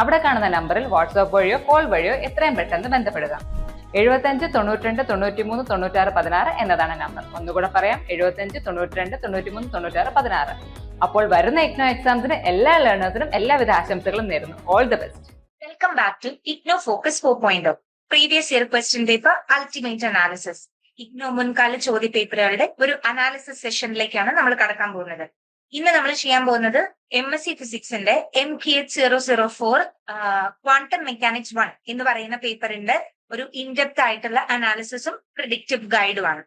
അവിടെ കാണുന്ന നമ്പറിൽ വാട്സ്ആപ്പ് വഴിയോ കോൾ വഴിയോ എത്രയും പെട്ടെന്ന് ബന്ധപ്പെടുക. എഴുപത്തഞ്ച് തൊണ്ണൂറ്റിരണ്ട് തൊണ്ണൂറ്റിമൂന്ന് തൊണ്ണൂറ്റാറ് പതിനാറ് എന്നതാണ് നമ്പർ. ഒന്നുകൂടെ പറയാം എഴുപത്തഞ്ച് തൊണ്ണൂറ്റിരണ്ട് തൊണ്ണൂറ്റിമൂന്ന് തൊണ്ണൂറ്റാറ് പതിനാറ്. അപ്പോൾ വരുന്ന ഇഗ്നോ എക്സാംസിന് എല്ലാ ലേണേഴ്സിനും എല്ലാവിധ ആശംസകളും നേരുന്നു. All the best welcome back to IGNOU focus four point previous year question paper ultimate analysis IGNOU മുൻകാല ചോദ്യ പേപ്പറുകളുടെ ഒരു അനാലിസിസ് സെഷനിലേക്കാണ് നമ്മൾ കടക്കാൻ പോകുന്നത്. ഇന്ന് നമ്മൾ ചെയ്യാൻ പോകുന്നത് M S C ഫിസിക്സിന്റെ M K H zero zero four quantum mechanics one എന്ന് പറയുന്ന പേപ്പറിന്റെ ഒരു ഇൻഡെപ്ത് ആയിട്ടുള്ള അനാലിസിസും പ്രിഡിക്റ്റീവ് ഗൈഡുമാണ്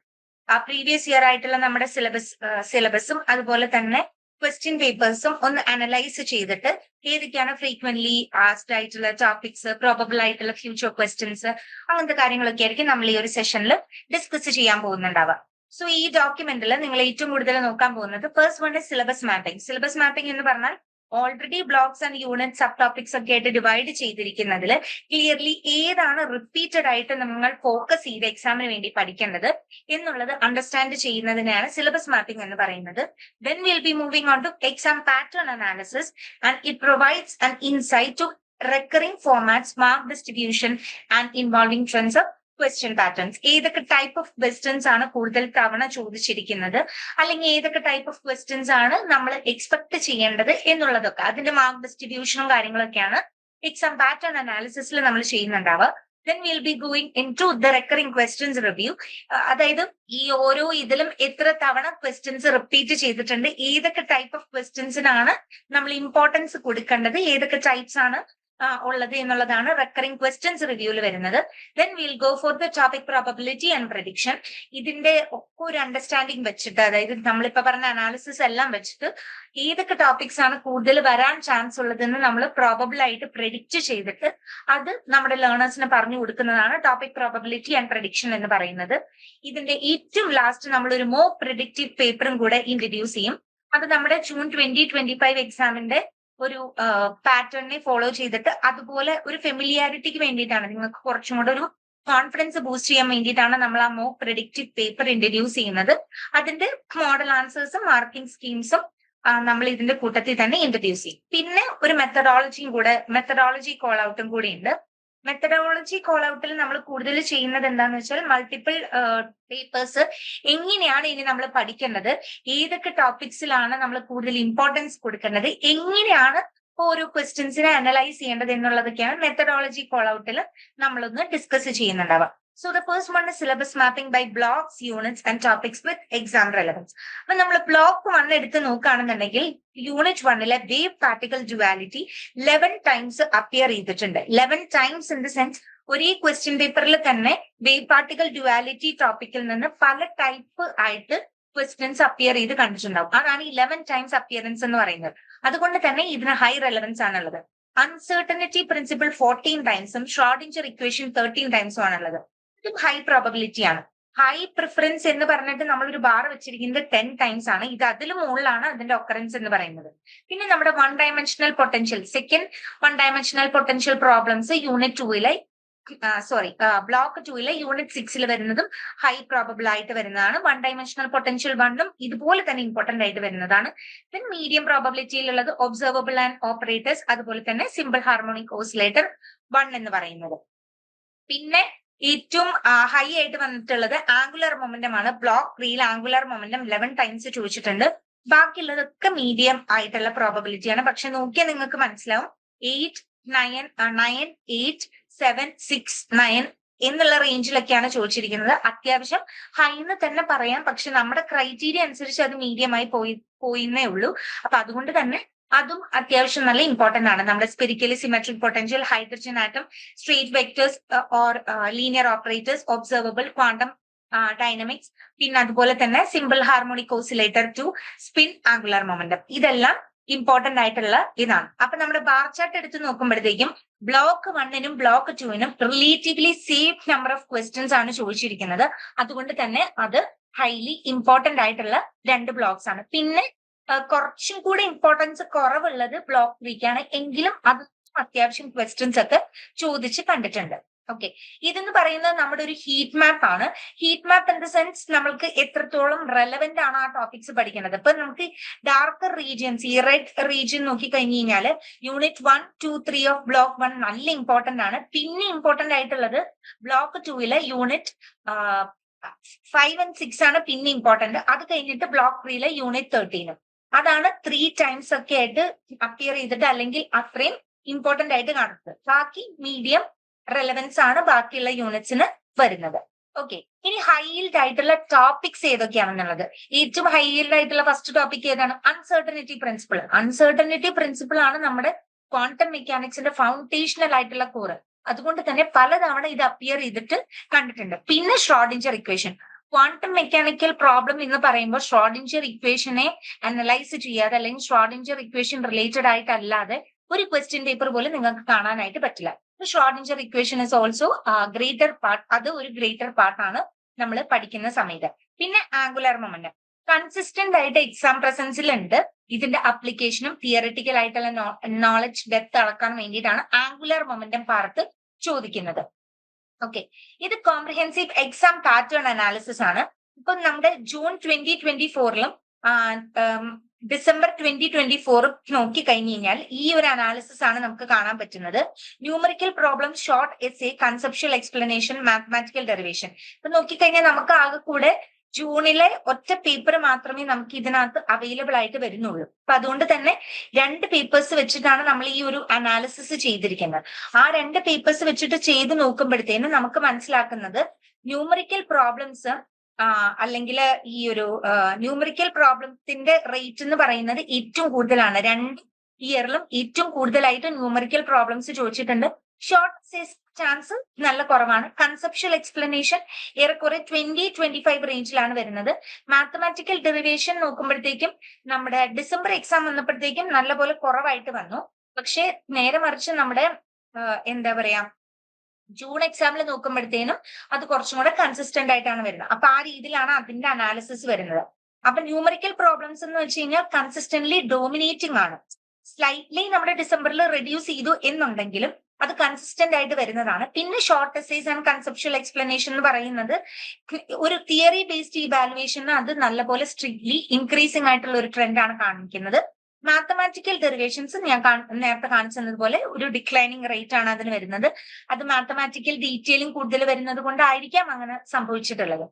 ആ പ്രീവിയസ് ഇയർ ആയിട്ടുള്ള നമ്മുടെ സിലബസ് സിലബസും അതുപോലെ തന്നെ ക്വസ്റ്റ്യൻ പേപ്പേഴ്സും ഒന്ന് അനലൈസ് ചെയ്തിട്ട് ഏതൊക്കെയാണ് ഫ്രീക്വന്റ്ലി ആസ്ഡ് ആയിട്ടുള്ള ടോപ്പിക്സ് പ്രോബബിൾ ആയിട്ടുള്ള ഫ്യൂച്ചർ ക്വസ്റ്റ്യൻസ് അങ്ങനത്തെ കാര്യങ്ങളൊക്കെ ആയിരിക്കും നമ്മൾ ഈ ഒരു സെഷനിൽ ഡിസ്കസ് ചെയ്യാൻ പോകുന്നുണ്ടാവുക. സോ ഈ ഡോക്യുമെന്റിൽ നിങ്ങൾ ഏറ്റവും കൂടുതൽ നോക്കാൻ പോകുന്നത് first one syllabus mapping syllabus mapping എന്ന് പറഞ്ഞാൽ already blocks and unit sub topics ഒക്കെ ആയിട്ട് ഡിവൈഡ് ചെയ്തിരിക്കുന്നതിൽ ക്ലിയർലി ഏതാണ് റിപ്പീറ്റഡ് ആയിട്ട് നിങ്ങൾ ഫോക്കസ് ചെയ്ത് എക്സാമിന് വേണ്ടി പഠിക്കേണ്ടത് എന്നുള്ളത് അണ്ടർസ്റ്റാൻഡ് ചെയ്യുന്നതിനെയാണ് സിലബസ് മാപ്പിംഗ് എന്ന് പറയുന്നത്. Then will be moving on to exam pattern analysis and it provides an insight to recurring formats, mark distribution and involving trends of question patterns ഏതൊക്കെ ടൈപ്പ് ഓഫ് ക്വസ്റ്റ്യൻസ് ആണ് കൂടുതൽ തവണ ചോദിച്ചിരിക്കുന്നത്? അല്ലെങ്കിൽ ഏതൊക്കെ type of questions ആണ് നമ്മൾ expect ചെയ്യേണ്ടത് എന്നുള്ളതൊക്കെ. അതിന്റെ മാർക്ക് ഡിസ്ട്രിബ്യൂഷനും കാര്യങ്ങളൊക്കെയാണ് എക്സാം പാറ്റേൺ അനാലിസിസിൽ നമ്മൾ ചെയ്യുന്നുണ്ടാവുക. Then will be going into the recurring questions review അതായത് ഈ ഓരോ ഇതിലും എത്ര തവണ ക്വസ്റ്റ്യൻസ് റിപ്പീറ്റ് ചെയ്തിട്ടുണ്ട്? ഏതൊക്കെ ടൈപ്പ് ഓഫ് ക്വസ്റ്റ്യൻസിനാണ് നമ്മൾ ഇമ്പോർട്ടൻസ് കൊടുക്കേണ്ടത്? ഏതൊക്കെ ടൈപ്സ് ആണ് ഉള്ളത് എന്നുള്ളതാണ് റെക്കറിംഗ് ക്വസ്റ്റ്യൻസ് റിവ്യൂവിൽ വരുന്നത്. Then will go for the topic probability and prediction ഇതിന്റെ ഒക്കെ ഒരു അണ്ടർസ്റ്റാൻഡിങ് വെച്ചിട്ട് അതായത് നമ്മളിപ്പോ പറഞ്ഞ അനാലിസിസ് എല്ലാം വെച്ചിട്ട് ഏതൊക്കെ ടോപ്പിക്സ് ആണ് കൂടുതൽ വരാൻ ചാൻസ് ഉള്ളതെന്ന് നമ്മൾ പ്രോബബിൾ ആയിട്ട് പ്രെഡിക്റ്റ് ചെയ്തിട്ട് അത് നമ്മുടെ ലേണേഴ്സിന് പറഞ്ഞു കൊടുക്കുന്നതാണ് ടോപ്പിക് പ്രോബബിലിറ്റി ആൻഡ് പ്രഡിക്ഷൻ എന്ന് പറയുന്നത്. ഇതിന്റെ ഏറ്റവും ലാസ്റ്റ് നമ്മൾ ഒരു മോ പ്രിഡിക്റ്റീവ് പേപ്പറും കൂടെ ഇൻട്രൊഡ്യൂസ് ചെയ്യും. അത് നമ്മുടെ ജൂൺ ട്വന്റി ട്വന്റി ഫൈവ് എക്സാമിന്റെ ഒരു പാറ്റേണിനെ ഫോളോ ചെയ്തിട്ട് അതുപോലെ ഒരു ഫെമിലിയാരിറ്റിക്ക് വേണ്ടിയിട്ടാണ്. നിങ്ങൾക്ക് കുറച്ചും കൂടെ ഒരു കോൺഫിഡൻസ് ബൂസ്റ്റ് ചെയ്യാൻ വേണ്ടിയിട്ടാണ് നമ്മൾ ആ മോ പ്രഡിക്റ്റീവ് പേപ്പർ ഇൻട്രൊഡ്യൂസ് ചെയ്യുന്നത്. അതിന്റെ മോഡൽ ആൻസേഴ്സും മാർക്കിംഗ് സ്കീംസും നമ്മൾ ഇതിന്റെ കൂട്ടത്തിൽ തന്നെ ഇൻട്രൊഡ്യൂസ് ചെയ്യും. പിന്നെ ഒരു മെത്തഡോളജിയും കൂടെ മെത്തഡോളജി കോൾ ഔട്ടും കൂടി ഉണ്ട്. മെത്തഡോളജി കോൾ ഔട്ടിൽ നമ്മൾ കൂടുതൽ ചെയ്യുന്നത് എന്താന്ന് വെച്ചാൽ മൾട്ടിപ്പിൾ പേപ്പേഴ്സ് എങ്ങനെയാണ് ഇനി നമ്മൾ പഠിക്കേണ്ടത്? ഏതൊക്കെ ടോപ്പിക്സിലാണ് നമ്മൾ കൂടുതൽ ഇമ്പോർട്ടൻസ് കൊടുക്കേണ്ടത്? എങ്ങനെയാണ് ഓരോ ക്വസ്റ്റ്യൻസിനെ അനലൈസ് ചെയ്യേണ്ടത് എന്നുള്ളതൊക്കെയാണ് മെത്തഡോളജി കോൾ ഔട്ടിൽ നമ്മളൊന്ന് discuss ചെയ്യുന്നുണ്ടാവുക. So the first one syllabus mapping by blocks units and topics with exam relevance അപ്പൊ നമ്മൾ ബ്ലോക്ക് വൺ എടുത്ത് നോക്കുകയാണെന്നുണ്ടെങ്കിൽ യൂണിറ്റ് വണ്ണിലെ wave particle duality eleven times appear ചെയ്തിട്ടുണ്ട്. Eleven times in the sense ഒരേ question പേപ്പറിൽ തന്നെ വേവ് പാർട്ടിക്കൽ ഡുവാലിറ്റി ടോപ്പിക്കിൽ നിന്ന് പല ടൈപ്പ് ആയിട്ട് ക്വസ്റ്റ്യൻസ് അപ്പിയർ ചെയ്ത് കണ്ടിട്ടുണ്ടാവും. അതാണ് ഇലവൻ ടൈംസ് അപ്പിയറൻസ് എന്ന് പറയുന്നത്. അതുകൊണ്ട് തന്നെ ഇതിന് ഹൈ റെലവൻസ് ആണുള്ളത്. അൺസെർട്ടനിറ്റി പ്രിൻസിപ്പിൾ ഫോർട്ടീൻ ടൈംസും ഷോർട്ടിഞ്ചർ ഇക്വേഷൻ തേർട്ടീൻ ടൈംസും ആണുള്ളത്. ഇതും ഹൈ പ്രോബബിലിറ്റി ആണ്. ഹൈ പ്രിഫറൻസ് എന്ന് പറഞ്ഞിട്ട് നമ്മൾ ഒരു ബാർ വെച്ചിരിക്കുന്നത് ടെൻ ടൈംസ് ആണ്. ഇത് അതിൽ മുകളിലാണ് അതിന്റെ ഒക്കറൻസ് എന്ന് പറയുന്നത്. പിന്നെ നമ്മുടെ one dimensional potential second one dimensional potential problems unit ടൂയിലെ sorry block ടൂയിലെ യൂണിറ്റ് സിക്സിൽ വരുന്നതും ഹൈ പ്രോബബിൾ ആയിട്ട് വരുന്നതാണ്. വൺ ഡയമെൻഷണൽ പൊട്ടൻഷ്യൽ വണ്ണും ഇതുപോലെ തന്നെ ഇമ്പോർട്ടന്റ് ആയിട്ട് വരുന്നതാണ്. ദെൻ മീഡിയം പ്രോബബിലിറ്റിയിലുള്ളത് ഒബ്സർവബിൾ ആൻഡ് ഓപ്പറേറ്റേഴ്സ് അതുപോലെ തന്നെ സിമ്പിൾ ഹാർമോണിക് ഓസിലേറ്റർ വൺ എന്ന് പറയുന്നത്. പിന്നെ ഏറ്റവും ഹൈ ആയിട്ട് വന്നിട്ടുള്ളത് ആംഗുലർ മൊമെന്റം ആണ്. ബ്ലോക്ക് ത്രീയിൽ ആംഗുലർ മൊമെന്റം ലെവൻ ടൈംസ് ചോദിച്ചിട്ടുണ്ട്. ബാക്കിയുള്ളതൊക്കെ മീഡിയം ആയിട്ടുള്ള പ്രോബബിലിറ്റി ആണ്. പക്ഷെ നോക്കിയാൽ നിങ്ങൾക്ക് മനസ്സിലാവും. Eight nine nine eight seven six nine എന്നുള്ള റേഞ്ചിലൊക്കെയാണ് ചോദിച്ചിരിക്കുന്നത്. അത്യാവശ്യം ഹൈ എന്ന് തന്നെ പറയാം. പക്ഷെ നമ്മുടെ ക്രൈറ്റീരിയ അനുസരിച്ച് അത് മീഡിയമായി പോയി പോയിന്നേ ഉള്ളൂ. അപ്പൊ അതുകൊണ്ട് തന്നെ അതും അത്യാവശ്യം നല്ല ഇമ്പോർട്ടന്റ് ആണ്. നമ്മുടെ spherically symmetric potential hydrogen atom state vectors or linear operators observable quantum dynamics പിന്നെ അതുപോലെ തന്നെ simple harmonic oscillator to spin angular momentum ഇതെല്ലാം ഇമ്പോർട്ടന്റ് ആയിട്ടുള്ള ഇതാണ്. അപ്പൊ നമ്മുടെ ബാർ ചാർട്ട് എടുത്ത് നോക്കുമ്പോഴത്തേക്കും ബ്ലോക്ക് വണ്ണിനും block ടുവിനും relatively safe number of questions ആണ് ചോദിച്ചിരിക്കുന്നത്. അതുകൊണ്ട് തന്നെ അത് ഹൈലി ഇമ്പോർട്ടന്റ് ആയിട്ടുള്ള രണ്ട് ബ്ലോക്സ് ആണ്. പിന്നെ കുറച്ചും കൂടെ ഇമ്പോർട്ടൻസ് കുറവുള്ളത് ബ്ലോക്ക് ത്രീക്കാണ് എങ്കിലും അത് അത്യാവശ്യം ക്വസ്റ്റ്യൻസ് ഒക്കെ ചോദിച്ച് കണ്ടിട്ടുണ്ട്. ഓക്കെ ഇതെന്ന് പറയുന്നത് നമ്മുടെ ഒരു ഹീറ്റ് മാപ്പ് ആണ്. Heat map in the sense നമ്മൾക്ക് എത്രത്തോളം റെലവെന്റ് ആണ് ആ ടോപ്പിക്സ് പഠിക്കുന്നത്. ഇപ്പൊ നമുക്ക് ഡാർക്കർ റീജിയൻസ് ഈ റെഡ് റീജിയൻ നോക്കി കഴിഞ്ഞു കഴിഞ്ഞാൽ unit one two three of block one നല്ല ഇമ്പോർട്ടന്റ് ആണ്. പിന്നെ ഇമ്പോർട്ടന്റ് ആയിട്ടുള്ളത് ബ്ലോക്ക് ടൂവിലെ യൂണിറ്റ് ഫൈവ് ആൻഡ് സിക്സ് ആണ് പിന്നെ ഇമ്പോർട്ടന്റ് അത് കഴിഞ്ഞിട്ട് ബ്ലോക്ക് ത്രീയിലെ യൂണിറ്റ് തേർട്ടീനും അതാണ് ത്രീ ടൈംസ് ഒക്കെ ആയിട്ട് അപ്പിയർ ചെയ്തിട്ട് അല്ലെങ്കിൽ അത്രയും ഇമ്പോർട്ടന്റ് ആയിട്ട് കാണുന്നത്. ബാക്കി മീഡിയം റെലവൻസ് ആണ് ബാക്കിയുള്ള യൂണിറ്റ്സിന് വരുന്നത്. ഓക്കെ ഇനി ഹൈൽഡ് ആയിട്ടുള്ള ടോപ്പിക്സ് ഏതൊക്കെയാണെന്നുള്ളത്? ഏറ്റവും ഹൈൽഡ് ആയിട്ടുള്ള ഫസ്റ്റ് ടോപ്പിക് ഏതാണ്? അൺസർട്ടനിറ്റി പ്രിൻസിപ്പിൾ അൺസർട്ടനിറ്റി പ്രിൻസിപ്പിൾ ആണ് നമ്മുടെ ക്വാണ്ടം മെക്കാനിക്സിന്റെ ഫൗണ്ടേഷണൽ ആയിട്ടുള്ള കോറ് അതുകൊണ്ട് തന്നെ പലതവണ ഇത് അപ്പിയർ ചെയ്തിട്ട് കണ്ടിട്ടുണ്ട്. പിന്നെ Schrodinger equation quantum mechanical problem എന്ന് പറയുമ്പോൾ ഷ്രോഡിഞ്ചർ ഇക്വേഷനെ അനലൈസ് ചെയ്യാതെ അല്ലെങ്കിൽ ഷ്രോഡിഞ്ചർ ഇക്വേഷൻ റിലേറ്റഡ് ആയിട്ടല്ലാതെ ഒരു ക്വസ്റ്റ്യൻ പേപ്പർ പോലും നിങ്ങൾക്ക് കാണാനായിട്ട് പറ്റില്ല. Schrodinger equation is also greater part അത് ഒരു ഗ്രേറ്റർ പാർട്ടാണ് നമ്മൾ പഠിക്കുന്ന സമയത്ത്. പിന്നെ ആംഗുലർ മൊമെന്റ് കൺസിസ്റ്റന്റ് ആയിട്ട് എക്സാം പ്രസൻസിൽ ഉണ്ട്. ഇതിന്റെ അപ്ലിക്കേഷനും തിയററ്റിക്കൽ ആയിട്ടുള്ള നോളജ് ഡെപ്ത് അളക്കാൻ വേണ്ടിയിട്ടാണ് ആംഗുലർ മൊമെന്റം പാർട്ട് ചോദിക്കുന്നത്. ഓക്കെ ഇത് കോംപ്രിഹെൻസീവ് എക്സാം പാറ്റേൺ അനാലിസിസ് ആണ്. ഇപ്പൊ നമ്മുടെ ജൂൺ ട്വന്റി ട്വന്റി ഫോറിലും ഡിസംബർ ട്വന്റി ട്വന്റി ഫോറും നോക്കി കഴിഞ്ഞു കഴിഞ്ഞാൽ ഈ ഒരു അനാലിസിസ് ആണ് നമുക്ക് കാണാൻ പറ്റുന്നത്. Numerical problem short S A conceptual explanation mathematical derivation ഇപ്പൊ നോക്കിക്കഴിഞ്ഞാൽ നമുക്ക് ആകെ കൂടെ ജൂണിലെ ഒറ്റ പേപ്പർ മാത്രമേ നമുക്ക് ഇതിനകത്ത് അവൈലബിൾ ആയിട്ട് വരുന്നുള്ളൂ. അപ്പൊ അതുകൊണ്ട് തന്നെ രണ്ട് പേപ്പേഴ്സ് വെച്ചിട്ടാണ് നമ്മൾ ഈ ഒരു അനാലിസിസ് ചെയ്തിരിക്കുന്നത്. ആ രണ്ട് പേപ്പേഴ്സ് വെച്ചിട്ട് ചെയ്ത് നോക്കുമ്പോഴത്തേനും നമുക്ക് മനസ്സിലാക്കുന്നത് ന്യൂമറിക്കൽ പ്രോബ്ലംസ് അല്ലെങ്കിൽ ഈ ഒരു ന്യൂമറിക്കൽ പ്രോബ്ലംസിന്റെ റേറ്റ് എന്ന് പറയുന്നത് ഏറ്റവും കൂടുതലാണ്. രണ്ട് ഇയറിലും ഏറ്റവും കൂടുതലായിട്ട് ന്യൂമറിക്കൽ പ്രോബ്ലംസ് ചോദിച്ചിട്ടുണ്ട്. ഷോർട്ട് ചാൻസ് നല്ല കുറവാണ്. കൺസെപ്ഷ്യൽ എക്സ്പ്ലനേഷൻ ഏറെക്കുറെ ട്വന്റി ട്വന്റി ഫൈവ് റേഞ്ചിലാണ് വരുന്നത്. മാത്തമാറ്റിക്കൽ ഡെറിവേഷൻ നോക്കുമ്പോഴത്തേക്കും നമ്മുടെ ഡിസംബർ എക്സാം വന്നപ്പോഴത്തേക്കും നല്ലപോലെ കുറവായിട്ട് വന്നു. പക്ഷേ നേരെ മറിച്ച് നമ്മുടെ എന്താ പറയാ ജൂൺ എക്സാമിൽ നോക്കുമ്പോഴത്തേനും അത് കുറച്ചും കൂടെ കൺസിസ്റ്റന്റ് ആയിട്ടാണ് വരുന്നത്. അപ്പൊ ആ രീതിയിലാണ് അതിന്റെ അനാലിസിസ് വരുന്നത്. അപ്പൊ ന്യൂമറിക്കൽ പ്രോബ്ലംസ് എന്ന് വെച്ച് കഴിഞ്ഞാൽ കൺസിസ്റ്റന്റ്ലി ഡോമിനേറ്റിംഗ് ആണ്. സ്ലൈറ്റ്ലി നമ്മുടെ ഡിസംബറിൽ റെഡ്യൂസ് ചെയ്തു എന്നുണ്ടെങ്കിലും അത് കൺസിസ്റ്റന്റ് ആയിട്ട് വരുന്നതാണ്. പിന്നെ short essays and conceptual explanation എന്ന് പറയുന്നത് ഒരു തിയറി ബേസ്ഡ് ഇവാലുവേഷൻ അത് നല്ലപോലെ സ്ട്രിക്ട്ലി ഇൻക്രീസിംഗ് ആയിട്ടുള്ള ഒരു ട്രെൻഡ് ആണ് കാണിക്കുന്നത്. മാത്തമാറ്റിക്കൽ ഡെറിവേഷൻസ് ഞാൻ നേരത്തെ കാണിച്ചതുപോലെ ഒരു ഡിക്ലൈനിങ് റേറ്റ് ആണ് അതിന് വരുന്നത്. അത് മാത്തമാറ്റിക്കൽ ഡീറ്റെയിലും കൂടുതൽ വരുന്നത് കൊണ്ടായിരിക്കാം അങ്ങനെ സംഭവിച്ചിട്ടുള്ളത്.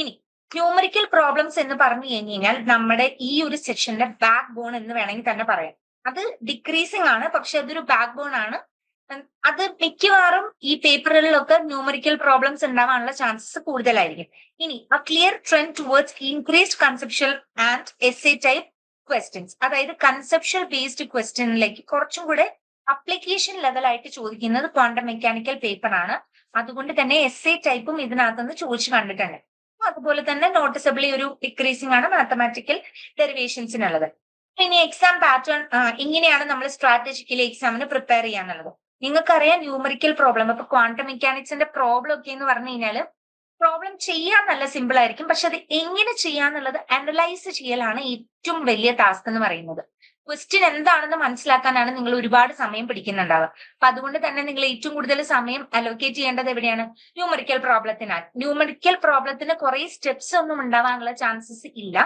ഇനി ന്യൂമറിക്കൽ പ്രോബ്ലംസ് എന്ന് പറഞ്ഞു കഴിഞ്ഞു കഴിഞ്ഞാൽ നമ്മുടെ ഈ ഒരു സെക്ഷന്റെ ബാക്ക് ബോൺ എന്ന് വേണമെങ്കിൽ തന്നെ പറയാം. അത് ഡിക്രീസിംഗ് ആണ് പക്ഷെ അതൊരു ബാക്ക് ബോൺ ആണ്. അത് മിക്കവാറും ഈ പേപ്പറുകളിലൊക്കെ ന്യൂമറിക്കൽ പ്രോബ്ലംസ് ഉണ്ടാവാനുള്ള ചാൻസസ് കൂടുതലായിരിക്കും. ഇനി a clear trend towards increased conceptual and S A type questions അതായത് കൺസെപ്ഷ്യൽ ബേസ്ഡ് ക്വസ്റ്റ്യനിലേക്ക് കുറച്ചും കൂടെ അപ്ലിക്കേഷൻ ലെവലായിട്ട് ചോദിക്കുന്നത് ക്വാണ്ടം മെക്കാനിക്കൽ പേപ്പർ ആണ്. അതുകൊണ്ട് തന്നെ എസ് എ ടൈപ്പും ഇതിനകത്തുനിന്ന് ചോദിച്ചു കണ്ടിട്ടുണ്ട്. അതുപോലെ തന്നെ നോട്ടിസബിളി ഒരു ഡിക്രീസിംഗ് ആണ് മാത്തമാറ്റിക്കൽ ഡെറിവേഷൻസിനുള്ളത് ഇനി എക്സാം പാറ്റേൺ ഇങ്ങനെയാണ് നമ്മൾ സ്ട്രാറ്റജിക്കലി എക്സാമിന് പ്രിപ്പയർ ചെയ്യാന്നുള്ളത് നിങ്ങൾക്കറിയാം ന്യൂമറിക്കൽ പ്രോബ്ലം അപ്പൊ ക്വാണ്ടം മെക്കാനിക്സിന്റെ പ്രോബ്ലം ഒക്കെ എന്ന് പറഞ്ഞു കഴിഞ്ഞാൽ പ്രോബ്ലം ചെയ്യാൻ നല്ല സിമ്പിൾ ആയിരിക്കും. പക്ഷെ അത് എങ്ങനെ ചെയ്യാന്നുള്ളത് അനലൈസ് ചെയ്യലാണ് ഏറ്റവും വലിയ ടാസ്ക് എന്ന് പറയുന്നത്. ക്വസ്റ്റ്യൻ എന്താണെന്ന് മനസ്സിലാക്കാനാണ് നിങ്ങൾ ഒരുപാട് സമയം പിടിക്കുന്നുണ്ടാവുക. അപ്പൊ അതുകൊണ്ട് തന്നെ നിങ്ങൾ ഏറ്റവും കൂടുതൽ സമയം അലോക്കേറ്റ് ചെയ്യേണ്ടത് എവിടെയാണ്? ന്യൂമറിക്കൽ പ്രോബ്ലത്തിനാണ് ന്യൂമറിക്കൽ പ്രോബ്ലത്തിന് കുറെ സ്റ്റെപ്സ് ഒന്നും ഉണ്ടാവാനുള്ള ചാൻസസ് ഇല്ല.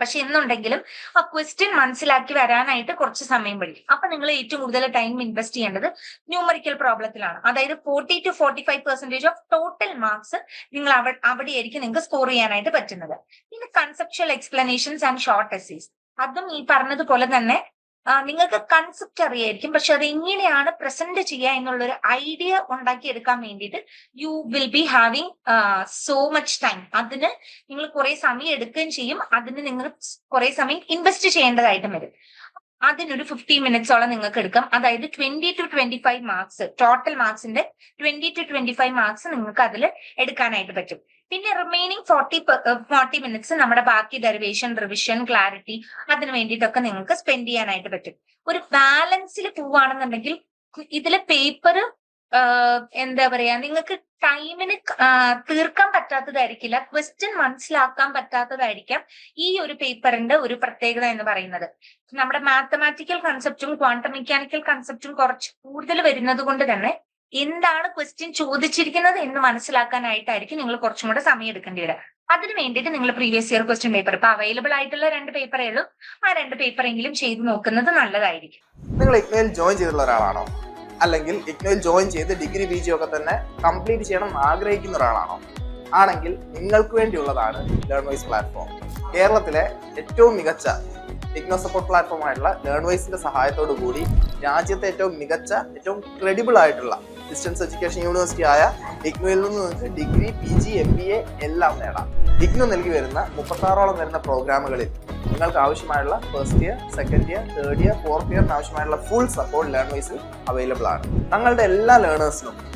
പക്ഷെ എന്നുണ്ടെങ്കിലും ആ ക്വസ്റ്റ്യൻ മനസ്സിലാക്കി വരാനായിട്ട് കുറച്ച് സമയം പിടിക്കും അപ്പൊ നിങ്ങൾ ഏറ്റവും കൂടുതൽ ടൈം ഇൻവെസ്റ്റ് ചെയ്യേണ്ടത് ന്യൂമറിക്കൽ പ്രോബ്ലത്തിലാണ് അതായത് forty to forty five percentage of total marks നിങ്ങൾ അവ അവിടെയായിരിക്കും നിങ്ങൾക്ക് സ്കോർ ചെയ്യാനായിട്ട് പറ്റുന്നത്. പിന്നെ conceptual explanations and short essays അതും ഈ പറഞ്ഞതുപോലെ തന്നെ നിങ്ങൾക്ക് കൺസെപ്റ്റ് അറിയായിരിക്കും. പക്ഷെ അത് എങ്ങനെയാണ് പ്രസന്റ് ചെയ്യുക എന്നുള്ളൊരു ഐഡിയ ഉണ്ടാക്കിയെടുക്കാൻ വേണ്ടിയിട്ട് you will be having so much time അതിന് നിങ്ങൾ കുറെ സമയം എടുക്കുകയും ചെയ്യും. അതിന് നിങ്ങൾ കുറെ സമയം ഇൻവെസ്റ്റ് ചെയ്യേണ്ടതായിട്ടും വരും. അതിനൊരു ഫിഫ്റ്റി മിനിറ്റ്സോളം നിങ്ങൾക്ക് എടുക്കാം. അതായത് twenty to twenty five marks total മാർക്സിന്റെ twenty to twenty five marks നിങ്ങൾക്ക് അതിൽ എടുക്കാനായിട്ട് പറ്റും. പിന്നെ റിമൈനിങ് ഫോർട്ടി ഫോർട്ടി മിനിറ്റ്സ് നമ്മുടെ ബാക്കി ഡെറിവേഷൻ റിവിഷൻ ക്ലാരിറ്റി അതിന് വേണ്ടിയിട്ടൊക്കെ നിങ്ങൾക്ക് സ്പെൻഡ് ചെയ്യാനായിട്ട് പറ്റും. ഒരു ബാലൻസിൽ പോവുകയാണെന്നുണ്ടെങ്കിൽ ഇതിലെ പേപ്പർ എന്താ പറയാ നിങ്ങൾക്ക് ടൈമിന് തീർക്കാൻ പറ്റാത്തതായിരിക്കില്ല ക്വസ്റ്റ്യൻ മനസ്സിലാക്കാൻ പറ്റാത്തതായിരിക്കാം ഈ ഒരു പേപ്പറിന്റെ ഒരു പ്രത്യേകത എന്ന് പറയുന്നത്. നമ്മുടെ മാത്തമാറ്റിക്കൽ കൺസെപ്റ്റും ക്വാണ്ടം മെക്കാനിക്കൽ കൺസെപ്റ്റും കുറച്ച് കൂടുതൽ വരുന്നത് കൊണ്ട് തന്നെ എന്താണ് ക്വസ്റ്റ്യൻ ചോദിച്ചിരിക്കുന്നത് എന്ന് മനസ്സിലാക്കാനായിട്ടായിരിക്കും നിങ്ങൾ കുറച്ചും കൂടെ സമയം എടുക്കേണ്ടി വരിക. അതിന് വേണ്ടിയിട്ട് നിങ്ങൾ പ്രീവിയസ് ഇയർ ക്വസ്റ്റ്യൻ പേപ്പർ ഇപ്പൊ അവൈലബിൾ ആയിട്ടുള്ള രണ്ട് പേപ്പറേ ഉള്ളൂ. ആ രണ്ട് പേപ്പറെങ്കിലും ചെയ്ത് നോക്കുന്നത് നല്ലതായിരിക്കും. നിങ്ങൾ ഇഗ്നോയിൽ ജോയിൻ ചെയ്തിട്ടുള്ള ഒരാളാണോ? അല്ലെങ്കിൽ ഇഗ്നോയിൽ ജോയിൻ ചെയ്ത് ഡിഗ്രി പി ജി ഒക്കെ തന്നെ കംപ്ലീറ്റ് ചെയ്യണം ആഗ്രഹിക്കുന്ന ഒരാളാണോ? ആണെങ്കിൽ നിങ്ങൾക്ക് വേണ്ടിയുള്ളതാണ് ലേൺ വൈസ് പ്ലാറ്റ്ഫോം കേരളത്തിലെ ഏറ്റവും മികച്ച ഇഗ്നോ സപ്പോർട്ട് പ്ലാറ്റ്ഫോം ആയിട്ടുള്ള ലേൺ വൈസിന്റെ സഹായത്തോടു കൂടി രാജ്യത്തെ ഏറ്റവും മികച്ച ഏറ്റവും ക്രെഡിബിൾ ആയിട്ടുള്ള ഡിസ്റ്റൻസ് എഡ്യൂക്കേഷൻ യൂണിവേഴ്സിറ്റി ആയ ഇഗ്നോയിൽ നിന്ന് നിങ്ങൾക്ക് degree P G M B A എല്ലാം നേടാം. ഇഗ്നോ നൽകി വരുന്ന മുപ്പത്താറോളം വരുന്ന പ്രോഗ്രാമുകളിൽ നിങ്ങൾക്ക് ആവശ്യമായുള്ള first year second year third year fourth ഇയറിന് ആവശ്യമായുള്ള ഫുൾ സപ്പോർട്ട് ലേണേഴ്സിൽ അവൈലബിൾ ആണ്. തങ്ങളുടെ എല്ലാ ലേണേഴ്സിനും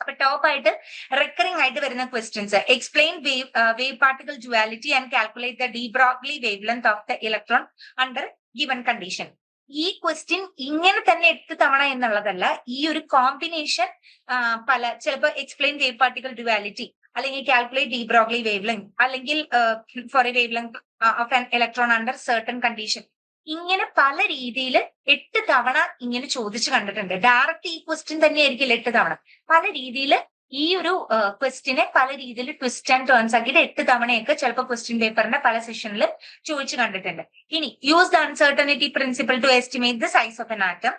അപ്പൊ ടോപ്പ് ആയിട്ട് റിക്കറിംഗ് ആയിട്ട് വരുന്ന questions explain wave wave particle duality and calculate the de Broglie wavelength of the electron under given condition ഈ ക്വസ്റ്റ്യൻ ഇങ്ങനെ തന്നെ എട്ട് തവണ എന്നുള്ളതല്ല ഈ ഒരു കോമ്പിനേഷൻ പല ചിലപ്പോൾ എക്സ്പ്ലെയിൻ വേവ് പാർട്ടിക്കൽ ഡുവാലിറ്റി അല്ലെങ്കിൽ കാൽക്കുലേറ്റ് ഡീബ്രോഗ്ലി വേവ് ലെങ് അല്ലെങ്കിൽ for a wavelength of an electron under certain condition ഇങ്ങനെ പല രീതിയിൽ എട്ട് തവണ ഇങ്ങനെ ചോദിച്ചു കണ്ടിട്ടുണ്ട്. ഡയറക്റ്റ് ഈ ക്വസ്റ്റ്യൻ തന്നെയായിരിക്കില്ല എട്ട് തവണ? പല രീതിയിൽ ഈ ഒരു ക്വസ്റ്റിനെ പല രീതിയിൽ ട്വിസ്റ്റ് ആൻഡ് ടേൺസ് ആക്കിയിട്ട് എട്ട് തവണയൊക്കെ ചിലപ്പോൾ ക്വസ്റ്റ്യൻ പേപ്പറിന്റെ പല സെഷനിൽ ചോദിച്ചു കണ്ടിട്ടുണ്ട്. ഇനി use the uncertainty principle to estimate the size of an atom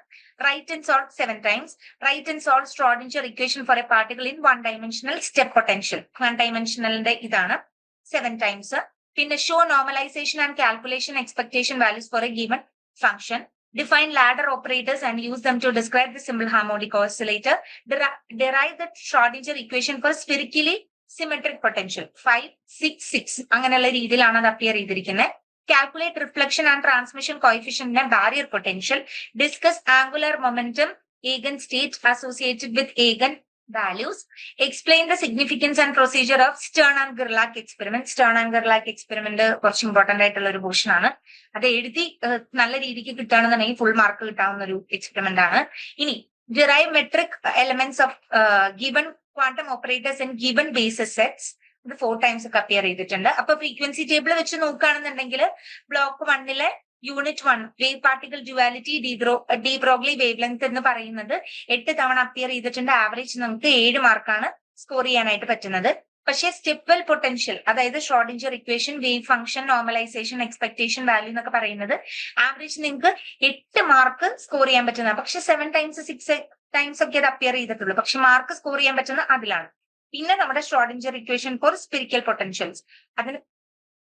right and solve seven times right and solve Schrödinger equation for a particle in one dimensional step potential one ഡയമെൻഷണലിന്റെ ഇതാണ് seven times പിന്നെ show normalization and calculation expectation values for a given function define ladder operators and use them to describe the simple harmonic oscillator. Deri- derive the Schrodinger equation for spherically symmetric potential. Five six six അങ്ങനെയുള്ള രീതിയിലാണ് അത് appear ചെയ്തിരിക്കുന്നത് calculate reflection and transmission കോയിഫിഷ്യന്റിന്റെ barrier potential discuss angular momentum eigen state associated with eigen values. Explain the significance and procedure of stern and gerlach experiment. Stern and gerlach experiment കുറച്ച് important ആയിട്ടുള്ള ഒരു portion ആണ്. അത് എഴുതി നല്ല രീതിക്ക് കിട്ടുകയാണെന്നുണ്ടെങ്കിൽ full mark കിട്ടാവുന്ന ഒരു എക്സ്പെരിമെന്റ് ആണ്. ഇനി derive matrix elements of given quantum operators and given basis sets ഇത് ഫോർ ടൈംസ് ഒക്കെ അപ്പിയർ ചെയ്തിട്ടുണ്ട്. അപ്പൊ ഫ്രീക്വൻസി ടേബിൾ വെച്ച് നോക്കുകയാണെന്നുണ്ടെങ്കിൽ ബ്ലോക്ക് വണ്ണിലെ unit one wave particle duality ഡീബ്രോ de Broglie wavelength എന്ന് പറയുന്നത് എട്ട് തവണ അപ്പിയർ ചെയ്തിട്ടുണ്ട്. ആവറേജ് നമുക്ക് ഏഴ് മാർക്കാണ് സ്കോർ ചെയ്യാനായിട്ട് പറ്റുന്നത്. പക്ഷേ സ്റ്റെപ്പ് പൊട്ടൻഷ്യൽ അതായത് Schrödinger equation wave function normalization expectation value എന്നൊക്കെ പറയുന്നത് ആവറേജ് നിങ്ങൾക്ക് എട്ട് മാർക്ക് സ്കോർ ചെയ്യാൻ പറ്റുന്ന പക്ഷെ സെവൻ ടൈംസ് സിക്സ് ടൈംസ് ഒക്കെ അത് അപ്പിയർ ചെയ്തിട്ടുള്ളൂ. പക്ഷെ മാർക്ക് സ്കോർ ചെയ്യാൻ പറ്റുന്ന അതിലാണ്. പിന്നെ നമ്മുടെ Schrödinger equation for spherical potentials അതിന്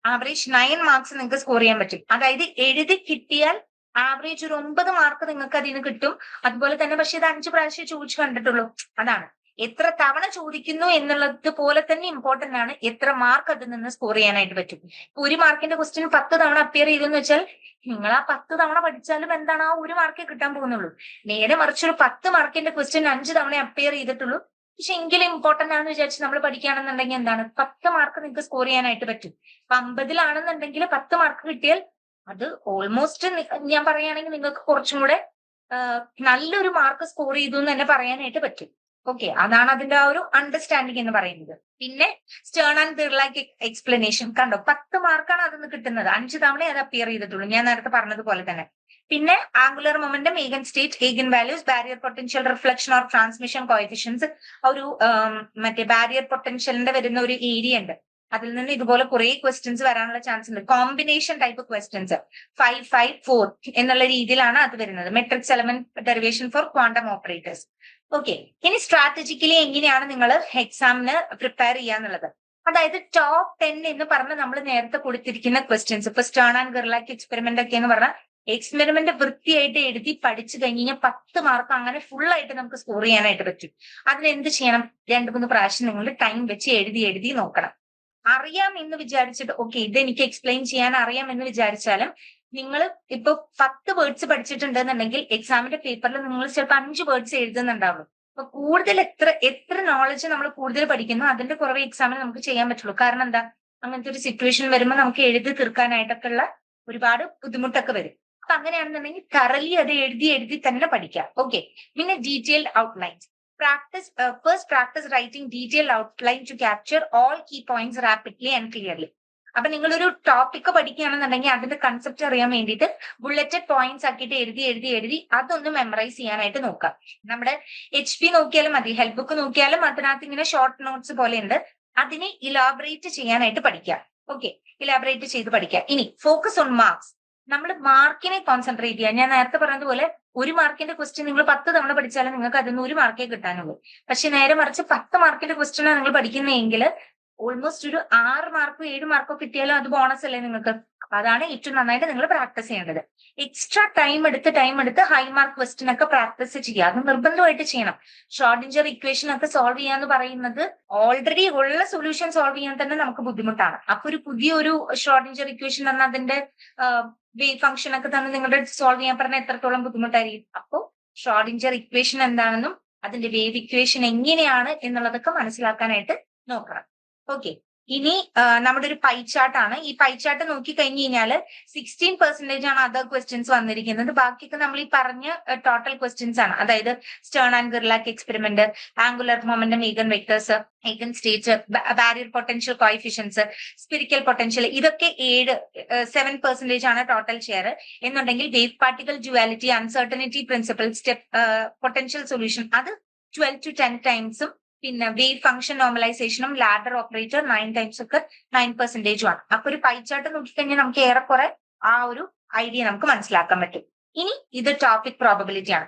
ആവറേജ് നയൻ മാർക്സ് നിങ്ങൾക്ക് സ്കോർ ചെയ്യാൻ പറ്റും. അതായത് എഴുതി കിട്ടിയാൽ ആവറേജ് ഒരു ഒമ്പത് മാർക്ക് നിങ്ങൾക്ക് അതിന് കിട്ടും. അതുപോലെ തന്നെ പക്ഷെ ഇത് അഞ്ച് പ്രാവശ്യം ചോദിച്ചു കണ്ടിട്ടുള്ളൂ. അതാണ്. എത്ര തവണ ചോദിക്കുന്നു എന്നുള്ളത് പോലെ തന്നെ ഇമ്പോർട്ടന്റ് ആണ് എത്ര മാർക്ക് അതിൽ നിന്ന് സ്കോർ ചെയ്യാനായിട്ട് പറ്റും. ഇപ്പൊ ഒരു മാർക്കിന്റെ ക്വസ്റ്റ്യൻ പത്ത് തവണ അപ്പിയർ ചെയ്തെന്ന് വെച്ചാൽ നിങ്ങൾ ആ പത്ത് തവണ പഠിച്ചാലും എന്താണ് ആ ഒരു മാർക്കേ കിട്ടാൻ പോകുന്നുള്ളൂ. നേരെ മറിച്ച് ഒരു പത്ത് മാർക്കിന്റെ ക്വസ്റ്റ്യൻ അഞ്ച് തവണ അപ്പിയർ ചെയ്തിട്ടുള്ളൂ. പക്ഷെ എങ്കിലും ഇമ്പോർട്ടന്റ് ആണെന്ന് വിചാരിച്ച് നമ്മൾ പഠിക്കുകയാണെന്നുണ്ടെങ്കിൽ എന്താണ്? പത്ത് മാർക്ക് നിങ്ങൾക്ക് സ്കോർ ചെയ്യാനായിട്ട് പറ്റും. അപ്പൊ അമ്പതിലാണെന്നുണ്ടെങ്കിൽ പത്ത് മാർക്ക് കിട്ടിയാൽ അത് ഓൾമോസ്റ്റ് ഞാൻ പറയുകയാണെങ്കിൽ നിങ്ങൾക്ക് കുറച്ചും കൂടെ നല്ലൊരു മാർക്ക് സ്കോർ ചെയ്തു എന്ന് തന്നെ പറയാനായിട്ട് പറ്റും. ഓക്കെ അതാണ് അതിന്റെ ആ ഒരു അണ്ടർസ്റ്റാൻഡിങ് എന്ന് പറയുന്നത്. പിന്നെ സ്റ്റേൺ ആൻഡ് ബിർലാക്ക് എക്സ്പ്ലനേഷൻ കണ്ടോ? പത്ത് മാർക്കാണ് അതിന് കിട്ടുന്നത്. അഞ്ച് തവണ അത് അപ്പിയർ ചെയ്തിട്ടുള്ളൂ. ഞാൻ നേരത്തെ പറഞ്ഞതുപോലെ തന്നെ. പിന്നെ angular momentum eigen state eigen values barrier potential reflection or transmission coefficients ഒരു മറ്റേ ബാരിയർ പൊട്ടൻഷ്യലിന്റെ വരുന്ന ഒരു ഏരിയ ഉണ്ട്. അതിൽ നിന്ന് ഇതുപോലെ കുറെ ക്വസ്റ്റ്യൻസ് വരാനുള്ള ചാൻസ് ഉണ്ട്. Combination type questions five five four എന്നുള്ള രീതിയിലാണ് അത് വരുന്നത്. Matrix element derivation for quantum operators okay ഇനി സ്ട്രാറ്റജിക്കലി എങ്ങനെയാണ് നിങ്ങൾ എക്സാമിന് പ്രിപ്പയർ ചെയ്യാന്നുള്ളത് അതായത് ടോപ്പ് ടെൻ എന്ന് പറഞ്ഞ നമ്മൾ നേരത്തെ കൊടുത്തിരിക്കുന്ന ക്വസ്റ്റ്യൻസ് ഇപ്പൊ സ്റ്റേൺ ആൻഡ് ഗർലാക്ക് എക്സ്പെരിമെന്റ് ഒക്കെ എന്ന് പറഞ്ഞാൽ എക്സ്പെരിമെന്റ് വൃത്തിയായിട്ട് എഴുതി പഠിച്ചു കഴിഞ്ഞ് കഴിഞ്ഞാൽ പത്ത് മാർക്ക് അങ്ങനെ ഫുൾ ആയിട്ട് നമുക്ക് സ്കോർ ചെയ്യാനായിട്ട് പറ്റും. അതിന് എന്ത് ചെയ്യണം? രണ്ട് മൂന്ന് പ്രാവശ്യം നിങ്ങൾ ടൈം വെച്ച് എഴുതി എഴുതി നോക്കണം. അറിയാം എന്ന് വിചാരിച്ചിട്ട് ഓക്കെ ഇത് എനിക്ക് എക്സ്പ്ലെയിൻ ചെയ്യാൻ അറിയാം എന്ന് വിചാരിച്ചാലും നിങ്ങൾ ഇപ്പൊ പത്ത് വേർഡ്സ് പഠിച്ചിട്ടുണ്ടെന്നുണ്ടെങ്കിൽ എക്സാമിന്റെ പേപ്പറിൽ നിങ്ങൾ ചിലപ്പോൾ അഞ്ച് വേർഡ്സ് എഴുതുന്നുണ്ടാവുള്ളൂ അപ്പൊ കൂടുതൽ എത്ര എത്ര നോളജ് നമ്മൾ കൂടുതൽ പഠിക്കുന്നു അതിന്റെ കുറവ് എക്സാമിന് നമുക്ക് ചെയ്യാൻ പറ്റുള്ളൂ. കാരണം എന്താ? അങ്ങനത്തെ ഒരു സിറ്റുവേഷൻ വരുമ്പോൾ നമുക്ക് എഴുതി തീർക്കാനായിട്ടൊക്കെ ഉള്ള ഒരുപാട് ബുദ്ധിമുട്ടൊക്കെ വരും. അപ്പൊ അങ്ങനെയാണെന്നുണ്ടെങ്കിൽ തറലി അത് എഴുതി എഴുതി തന്നെ പഠിക്കാം. ഓക്കെ പിന്നെ detailed outlines practice first practice writing detailed outline to capture all key points rapidly and clearly അപ്പൊ നിങ്ങളൊരു ടോപ്പിക് പഠിക്കുകയാണെന്നുണ്ടെങ്കിൽ അതിന്റെ കൺസെപ്റ്റ് അറിയാൻ വേണ്ടിയിട്ട് ബുള്ളറ്റഡ് പോയിന്റ്സ് ആക്കിയിട്ട് എഴുതി എഴുതി എഴുതി അതൊന്ന് മെമ്മറൈസ് ചെയ്യാനായിട്ട് നോക്കാം. നമ്മുടെ എച്ച് പി നോക്കിയാലും മതി ഹെൽപ്പ് ബുക്ക് നോക്കിയാലും അതിനകത്ത് ഇങ്ങനെ ഷോർട്ട് നോട്ട്സ് പോലെ ഉണ്ട് അതിനെ ഇലാബറേറ്റ് ചെയ്യാനായിട്ട് പഠിക്കാം. ഓക്കെ ഇലാബറേറ്റ് ചെയ്ത് പഠിക്കാം. ഇനി ഫോക്കസ് ഓൺ മാർക്സ് നമ്മൾ മാർക്കിനെ കോൺസെൻട്രേറ്റ് ചെയ്യുക ഞാൻ നേരത്തെ പറഞ്ഞതുപോലെ ഒരു മാർക്കിന്റെ ക്വസ്റ്റ്യൻ നിങ്ങൾ പത്ത് തവണ പഠിച്ചാലും നിങ്ങൾക്ക് അതിൽ നിന്ന് ഒരു മാർക്കേ കിട്ടാനുള്ളൂ. പക്ഷെ നേരെ മറിച്ച് പത്ത് മാർക്കിന്റെ ക്വസ്റ്റ്യനാണ് നിങ്ങൾ പഠിക്കുന്നതെങ്കിൽ ഓൾമോസ്റ്റ് ഒരു ആറ് മാർക്കോ ഏഴ് മാർക്കോ കിട്ടിയാലും അത് ബോണസ് അല്ലേ നിങ്ങൾക്ക്? അപ്പൊ അതാണ് ഏറ്റവും നന്നായിട്ട് നിങ്ങൾ പ്രാക്ടീസ് ചെയ്യേണ്ടത്. എക്സ്ട്രാ ടൈം എടുത്ത് ടൈം എടുത്ത് ഹൈ മാർക്ക് ക്വസ്റ്റ്യൻ ഒക്കെ പ്രാക്ടീസ് ചെയ്യുക. അത് നിർബന്ധമായിട്ട് ചെയ്യണം. ഷോർഡിഞ്ചർ ഇക്വേഷൻ ഒക്കെ സോൾവ് ചെയ്യാന്ന് പറയുന്നത് ഓൾറെഡി ഉള്ള സൊല്യൂഷൻ സോൾവ് ചെയ്യാൻ തന്നെ നമുക്ക് ബുദ്ധിമുട്ടാണ്. അപ്പൊ ഒരു പുതിയൊരു ഷോർഡിഞ്ചർ ഇക്വേഷൻ തന്നെ അതിന്റെ വേ ഫംഗ്ഷൻ ഒക്കെ തന്നെ നിങ്ങളുടെ സോൾവ് ചെയ്യാൻ പറഞ്ഞാൽ എത്രത്തോളം ബുദ്ധിമുട്ടായിരിക്കും? അപ്പോ ഷോർഡിഞ്ചർ ഇക്വേഷൻ എന്താണെന്നും അതിന്റെ വേവ് ഇക്വേഷൻ എങ്ങനെയാണ് എന്നുള്ളതൊക്കെ മനസ്സിലാക്കാനായിട്ട് നോക്കണം. ഓക്കെ ഇനി നമ്മുടെ ഒരു പൈ ആണ്. ഈ പൈ ചാർട്ട് നോക്കി കഴിഞ്ഞു കഴിഞ്ഞാൽ സിക്സ്റ്റീൻ പെർസെന്റേജ് ആണ് അതർ ക്വസ്റ്റ്യൻസ് വന്നിരിക്കുന്നത്. ബാക്കിയൊക്കെ നമ്മൾ ഈ പറഞ്ഞ ടോട്ടൽ ക്വസ്റ്റ്യൻസ് ആണ്. അതായത് Stern and ഗിർലാക്ക് experiment angular momentum eigen vectors eigen state barrier potential coefficients spherical potential ഇതൊക്കെ ഏഴ് സെവൻ പെർസെന്റേജ് ആണ് ടോട്ടൽ ഷെയർ എന്നുണ്ടെങ്കിൽ wave particle duality uncertainty principle step potential solution അത് ട്വൽവ് ടു ടെൻ ടൈംസും പിന്നെ wave function നോർമലൈസേഷനും ladder operator nine times ഒക്കെ nine പെർസെന്റേജും ആണ്. അപ്പൊ ഒരു പൈ ചാർട്ട് നോക്കിക്കഴിഞ്ഞാൽ നമുക്ക് ഏറെക്കുറെ ആ ഒരു ഐഡിയ നമുക്ക് മനസ്സിലാക്കാൻ പറ്റും. ഇനി ഇത് ടോപ്പിക് പ്രോബബിലിറ്റി ആണ്.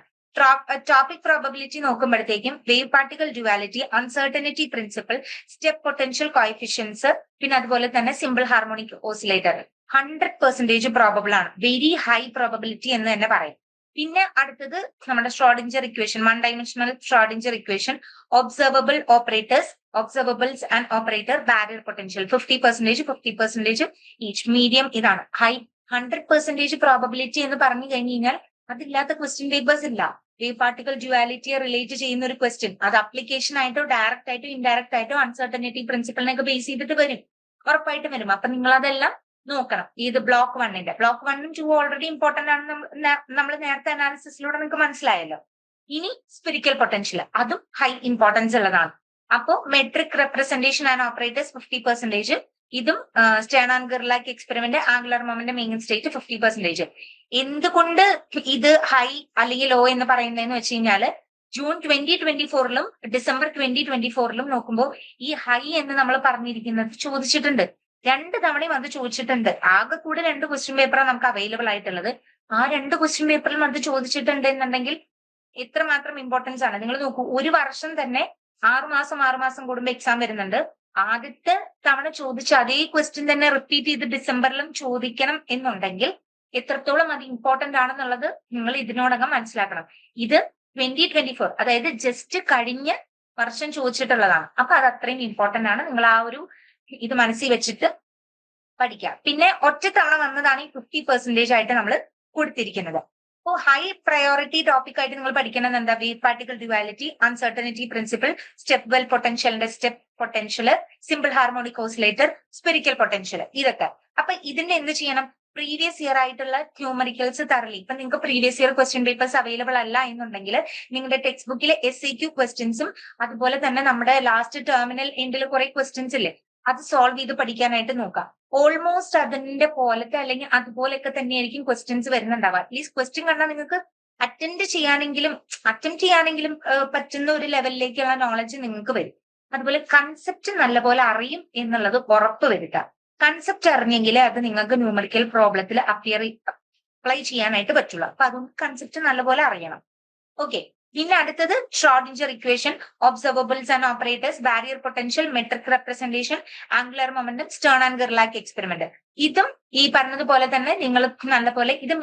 ടോപ്പിക് പ്രോബബിലിറ്റി നോക്കുമ്പോഴത്തേക്കും wave particle duality uncertainty principle step potential coefficients പിന്നെ അതുപോലെ തന്നെ simple harmonic oscillator hundred percentage probable ആണ്. വെരി ഹൈ പ്രോബബിലിറ്റി എന്ന് തന്നെ പറയും. പിന്നെ അടുത്തത് നമ്മുടെ Schrödinger equation one dimensional Schrödinger equation observable operators observables and operator barrier potential fifty percentage fifty percentage each medium ഇതാണ്. ഹൈ ഹൺഡ്രഡ് പെർസെന്റേജ് പ്രോബബിലിറ്റി എന്ന് പറഞ്ഞു കഴിഞ്ഞു കഴിഞ്ഞാൽ അതില്ലാത്ത ക്വസ്റ്റ്യൻ പേപ്പേഴ്സ് ഇല്ല. വേവ് പാർട്ടിക്കൽ ഡ്യുവാലിറ്റിയെ റിലേറ്റ് ചെയ്യുന്ന ഒരു ക്വസ്റ്റ്യൻ അത് അപ്ലിക്കേഷൻ ആയിട്ടോ ഡയറക്റ്റ് ആയിട്ടോ ഇൻഡയറക്റ്റ് ആയിട്ടോ അൺസർട്ടനിറ്റി പ്രിൻസിപ്പളിനൊക്കെ ബേസ് ചെയ്തിട്ട് വരും. ഉറപ്പായിട്ടും വരും. അപ്പൊ നിങ്ങൾ അതെല്ലാം നോക്കണം. ഇത് ബ്ലോക്ക് വണ്ണിന്റെ ബ്ലോക്ക് വണ്ണും ടു ഓൾറെഡി ഇമ്പോർട്ടന്റ് ആണ് നമ്മൾ നേരത്തെ അനാലിസിസിലൂടെ നിങ്ങൾക്ക് മനസ്സിലായല്ലോ. ഇനി സ്പിരിക്കൽ പൊട്ടൻഷ്യൽ അതും ഹൈ ഇമ്പോർട്ടൻസ് ഉള്ളതാണ്. അപ്പോ matrix representation and operators fifty percentage ഇതും Stern and ഗിർലാക്ക് experiment angular moment main state fifty percentage എന്തുകൊണ്ട് ഇത് ഹൈ അല്ലെങ്കിൽ ലോ എന്ന് പറയുന്നതെന്ന് വെച്ച് കഴിഞ്ഞാൽ ജൂൺ ട്വന്റി ട്വന്റി ഫോറിലും ഡിസംബർ ട്വന്റി ട്വന്റി ഫോറിലും നോക്കുമ്പോൾ ഈ ഹൈ എന്ന് നമ്മൾ പറഞ്ഞിരിക്കുന്നത് ചോദിച്ചിട്ടുണ്ട്. രണ്ട് തവണയും അത് ചോദിച്ചിട്ടുണ്ട്. ആകെ കൂടെ രണ്ട് ക്വസ്റ്റ്യൻ പേപ്പറാണ് നമുക്ക് അവൈലബിൾ ആയിട്ടുള്ളത്. ആ രണ്ട് ക്വസ്റ്റ്യൻ പേപ്പറിലും അത് ചോദിച്ചിട്ടുണ്ട് എന്നുണ്ടെങ്കിൽ എത്രമാത്രം ഇമ്പോർട്ടൻസ് ആണ്. നിങ്ങൾ നോക്കൂ ഒരു വർഷം തന്നെ ആറുമാസം ആറുമാസം ആറു മാസം കൂടുമ്പോൾ എക്സാം വരുന്നുണ്ട്. ആദ്യത്തെ തവണ ചോദിച്ച അതേ ക്വസ്റ്റ്യൻ തന്നെ റിപ്പീറ്റ് ചെയ്ത് ഡിസംബറിലും ചോദിക്കണം എന്നുണ്ടെങ്കിൽ എത്രത്തോളം അത് ഇമ്പോർട്ടന്റ് ആണെന്നുള്ളത് നിങ്ങൾ ഇതിനോടകം മനസ്സിലാക്കണം. ഇത് ട്വന്റി ട്വന്റി ഫോർ അതായത് ജസ്റ്റ് കഴിഞ്ഞ വർഷം ചോദിച്ചിട്ടുള്ളതാണ്. അപ്പൊ അത് അത്രയും ഇമ്പോർട്ടന്റ് ആണ്. നിങ്ങൾ ആ ഒരു ഇത് മനസ്സിൽ വെച്ചിട്ട് പഠിക്കാം പിന്നെ ഒറ്റത്തവണ വന്നതാണ് ഈ ഫിഫ്റ്റി പെർസെന്റേജ് ആയിട്ട് നമ്മൾ കൊടുത്തിരിക്കുന്നത്. അപ്പോൾ ഹൈ പ്രയോറിറ്റി ടോപ്പിക് ആയിട്ട് നിങ്ങൾ പഠിക്കണം എന്താ? Wave particle duality uncertainty principle step well പൊട്ടൻഷ്യലിന്റെ step potential simple harmonic oscillator spherical potential ഇതൊക്കെ. അപ്പൊ ഇതിന്റെ എന്ത് ചെയ്യണം? പ്രീവിയസ് ഇയർ ആയിട്ടുള്ള ക്യൂമറിക്കൽസ് തറലി ഇപ്പൊ നിങ്ങൾക്ക് previous year question papers available അല്ല എന്നുണ്ടെങ്കിൽ നിങ്ങളുടെ ടെക്സ്റ്റ് ബുക്കിലെ എസ് എ ക്യു ക്വസ്റ്റ്യൻസും അതുപോലെ തന്നെ നമ്മുടെ ലാസ്റ്റ് ടെർമിനൽ എൻഡിൽ കുറെ ക്വസ്റ്റ്യൻസ് ഇല്ലേ? അത് സോൾവ് ചെയ്ത് പഠിക്കാനായിട്ട് നോക്കാം. ഓൾമോസ്റ്റ് അതിന്റെ പോലത്തെ അല്ലെങ്കിൽ അതുപോലെയൊക്കെ തന്നെയായിരിക്കും ക്വസ്റ്റ്യൻസ് വരുന്നുണ്ടാവുക. അറ്റ്ലീസ്റ്റ് ക്വസ്റ്റ്യൻ കണ്ടാൽ നിങ്ങൾക്ക് അറ്റൻഡ് ചെയ്യാനെങ്കിലും അറ്റംപ്റ്റ് ചെയ്യാനെങ്കിലും പറ്റുന്ന ഒരു ലെവലിലേക്കുള്ള നോളജ് നിങ്ങൾക്ക് വരും. അതുപോലെ കൺസെപ്റ്റ് നല്ലപോലെ അറിയും എന്നുള്ളത് ഉറപ്പ് വരുക കൺസെപ്റ്റ് അറിഞ്ഞെങ്കിൽ അത് നിങ്ങൾക്ക് ന്യൂമറിക്കൽ പ്രോബ്ലത്തിൽ അപ്ലൈ ചെയ്യാനായിട്ട് പറ്റുള്ളൂ. അപ്പൊ അതുകൊണ്ട് കൺസെപ്റ്റ് നല്ലപോലെ അറിയണം. ഓക്കെ പിന്നെ അടുത്തത് Schrödinger equation observables and operators barrier potential matrix representation angular momentum Stern and ഗിർലാക്ക് experiment ഇതും ഈ പറഞ്ഞതുപോലെ തന്നെ നിങ്ങൾ നല്ലപോലെ ഇത്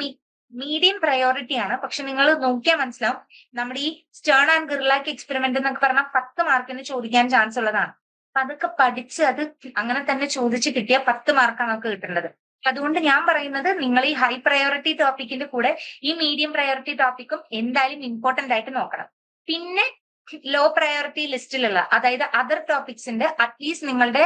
മീഡിയം പ്രയോറിറ്റി ആണ്. പക്ഷെ നിങ്ങൾ നോക്കിയാൽ മനസ്സിലാവും നമ്മുടെ ഈ സ്റ്റേൺ ആൻഡ് ഗിർലാക്ക് എക്സ്പെരിമെന്റ് എന്നൊക്കെ പറഞ്ഞാൽ പത്ത് മാർക്കിന് ചോദിക്കാൻ ചാൻസ് ഉള്ളതാണ്. അപ്പൊ അതൊക്കെ പഠിച്ച് അത് അങ്ങനെ തന്നെ ചോദിച്ച് കിട്ടിയാൽ പത്ത് മാർക്കാണ് നമുക്ക് കിട്ടേണ്ടത്. അതുകൊണ്ട് ഞാൻ പറയുന്നത് നിങ്ങൾ ഈ ഹൈ പ്രയോറിറ്റി ടോപ്പിക്കിന്റെ കൂടെ ഈ മീഡിയം പ്രയോറിറ്റി ടോപ്പിക്കും എന്തായാലും ഇമ്പോർട്ടന്റ് ആയിട്ട് നോക്കണം. പിന്നെ ലോ പ്രയോറിറ്റി ലിസ്റ്റിലുള്ള അതായത് അതർ ടോപ്പിക്സിന്റെ അറ്റ്ലീസ്റ്റ് നിങ്ങളുടെ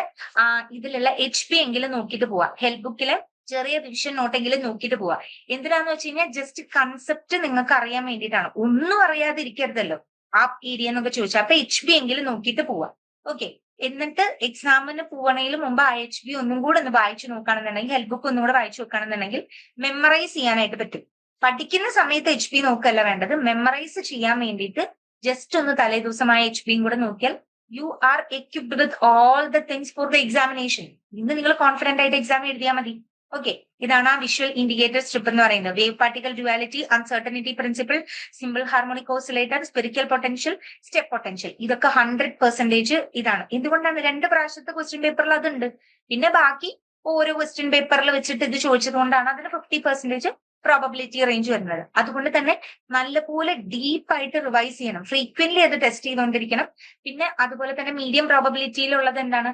ഇതിലുള്ള എച്ച് പി എങ്കിലും നോക്കിയിട്ട് പോവാ. ഹെൽപ്പ് ബുക്കിലെ ചെറിയ റിവിഷൻ നോട്ടെങ്കിലും നോക്കിയിട്ട് പോവാ. എന്തിനാന്ന് വെച്ച് കഴിഞ്ഞാൽ ജസ്റ്റ് കൺസെപ്റ്റ് നിങ്ങൾക്ക് അറിയാൻ വേണ്ടിയിട്ടാണ്. ഒന്നും അറിയാതിരിക്കരുതല്ലോ. ആ ഏരിയ എന്നൊക്കെ ചോദിച്ചാൽ അപ്പൊ എച്ച് ബി എങ്കിലും നോക്കിയിട്ട് പോവാ. ഓക്കെ എന്നിട്ട് എക്സാമിന് പോവണേലും മുമ്പ് ഐ എച്ച് ബി ഒന്നും കൂടെ ഒന്ന് വായിച്ചു നോക്കുകയാണെന്നുണ്ടെങ്കിൽ ഹെൽപ്പ് ബുക്ക് ഒന്നും കൂടെ വായിച്ചു നോക്കുകയാണെന്നുണ്ടെങ്കിൽ മെമ്മറൈസ് ചെയ്യാനായിട്ട് പറ്റും. പഠിക്കുന്ന സമയത്ത് എച്ച് പി നോക്കല്ല വേണ്ടത്. മെമ്മറൈസ് ചെയ്യാൻ വേണ്ടിയിട്ട് ജസ്റ്റ് ഒന്ന് തലേ ദിവസമായ എച്ച് പിയും കൂടെ നോക്കിയാൽ you are equipped with all the things for the examination ഇന്ന് നിങ്ങൾ കോൺഫിഡന്റ് ആയിട്ട് എക്സാം എഴുതിയാൽ മതി. ഓക്കെ ഇതാണ് ആ വിഷ്വൽ ഇൻഡിക്കേറ്റർ സ്ട്രിപ്പ് എന്ന് പറയുന്നത്. Wave particle duality uncertainty principle simple harmonic oscillator spherical potential step potential ഇതൊക്കെ ഹൺഡ്രഡ് പെർസെന്റേജ് ഇതാണ്. എന്തുകൊണ്ടാണ് രണ്ട് പ്രാവശ്യത്തെ ക്വസ്റ്റ്യൻ പേപ്പറിൽ അതുണ്ട്? പിന്നെ ബാക്കി ഓരോ ക്വസ്റ്റ്യൻ പേപ്പറിൽ വെച്ചിട്ട് ഇത് ചോദിച്ചത് കൊണ്ടാണ് അതിന് ഫിഫ്റ്റി പെർസെന്റേജ് പ്രോബബിലിറ്റി റേഞ്ച് വരുന്നത്. അതുകൊണ്ട് തന്നെ നല്ലപോലെ ഡീപ്പായിട്ട് റിവൈസ് ചെയ്യണം. ഫ്രീക്വന്റ്ലി അത് ടെസ്റ്റ് ചെയ്തുകൊണ്ടിരിക്കണം. പിന്നെ അതുപോലെ തന്നെ മീഡിയം പ്രോബബിലിറ്റിയിലുള്ളത് എന്താണ്?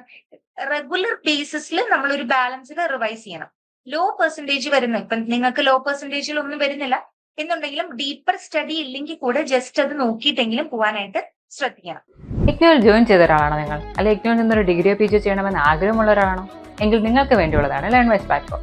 റെഗുലർ ബേസിസിൽ നമ്മൾ ഒരു ബാലൻസിൽ റിവൈസ് ചെയ്യണം. ലോ പെർസെന്റേജ് വരുന്ന ഇപ്പൊ നിങ്ങൾക്ക് ലോ പെർസെന്റേജിലൊന്നും വരുന്നില്ല. എന്നുണ്ടെങ്കിലും ഡീപ്പർ സ്റ്റഡി ഇല്ലെങ്കിൽ കൂടെ ജസ്റ്റ് അത് നോക്കിയിട്ടെങ്കിലും പോകാനായിട്ട് ശ്രദ്ധിക്കണം. ഇഗ്നോയിൽ ജോയിൻ ചെയ്ത ഒരാളാണോ നിങ്ങൾ? അല്ലെങ്കിൽ ഇഗ്നോയിൽ നിന്നൊരു ഡിഗ്രിയോ പി ജി ചെയ്യണമെന്ന് ആഗ്രഹമുള്ള ഒരാളാണോ എങ്കിൽ നിങ്ങൾക്ക് വേണ്ടിയുള്ളതാണ് ലേൺ വൈസ് പ്ലാറ്റ്ഫോം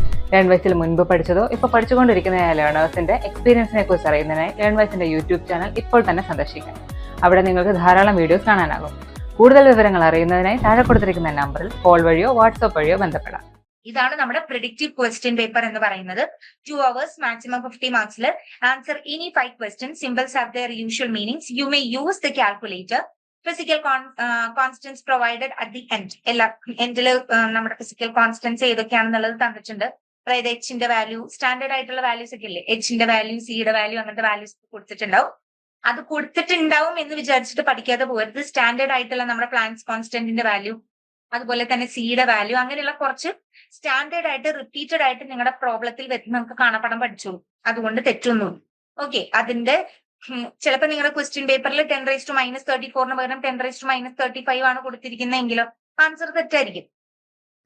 ലേൺ മുൻപ് പഠിച്ചതോ ഇപ്പോൾ പഠിച്ചുകൊണ്ടിരിക്കുന്ന ലേണേഴ്സിന്റെ എക്സ്പീരിയൻസിനെ കുറിച്ച് അറിയുന്നതിനായി ലേൺ യൂട്യൂബ് ചാനൽ ഇപ്പോൾ തന്നെ സന്ദർശിക്കാം. അവിടെ നിങ്ങൾക്ക് ധാരാളം വീഡിയോസ് കാണാനാകും. കൂടുതൽ വിവരങ്ങൾ അറിയുന്നതിനായി താഴെ കൊടുത്തിരിക്കുന്ന നമ്പറിൽ കോൾ വഴിയോ വാട്സ്ആപ്പ് വഴിയോ ബന്ധപ്പെടാം. ഇതാണ് നമ്മുടെ പ്രിഡിക്റ്റീവ് ക്വസ്റ്റ്യൻ പേപ്പർ എന്ന് പറയുന്നത്. ടു അവേഴ്സ് മാക്സിമം ഫിഫ്റ്റി മാർക്സിൽ ആൻസർ ഇനി five question symbols are their usual meanings you may use the calculator physical constants provided at the end എല്ലാ എൻഡിൽ നമ്മുടെ ഫിസിക്കൽ കോൺസ്റ്റൻസ് ഏതൊക്കെയാണെന്നുള്ളത് തന്നിട്ടുണ്ട്. അതായത് എച്ചിന്റെ വാല്യൂ സ്റ്റാൻഡേർഡ് ആയിട്ടുള്ള വാല്യൂസ് ഒക്കെ ഇല്ലേ? എച്ചിന്റെ വാല്യൂ സിയുടെ വാല്യൂ അങ്ങനത്തെ വാല്യൂസ് കൊടുത്തിട്ടുണ്ടാവും. അത് കൊടുത്തിട്ടുണ്ടാവും എന്ന് വിചാരിച്ചിട്ട് പഠിക്കാതെ പോകരുത്. സ്റ്റാൻഡേർഡ് ആയിട്ടുള്ള നമ്മുടെ പ്ലാൻസ് കോൺസ്റ്റന്റിന്റെ വാല്യൂ അതുപോലെ തന്നെ സിയുടെ വാല്യൂ അങ്ങനെയുള്ള കുറച്ച് സ്റ്റാൻഡേർഡ് ആയിട്ട് റിപ്പീറ്റഡ് ആയിട്ട് നിങ്ങളുടെ പ്രോബ്ലത്തിൽ വരുന്ന നമുക്ക് കാണപ്പെടാൻ പഠിച്ചോളൂ. അതുകൊണ്ട് തെറ്റൊന്നും ഓക്കെ അതിന്റെ ചിലപ്പോൾ നിങ്ങളുടെ ക്വസ്റ്റ്യൻ പേപ്പറിൽ ten raise to minus thirty ഫോറിന് പകരം ten raise to minus thirty five ആണ് കൊടുത്തിരിക്കുന്നതെങ്കിലോ? ആൻസർ തെറ്റായിരിക്കും.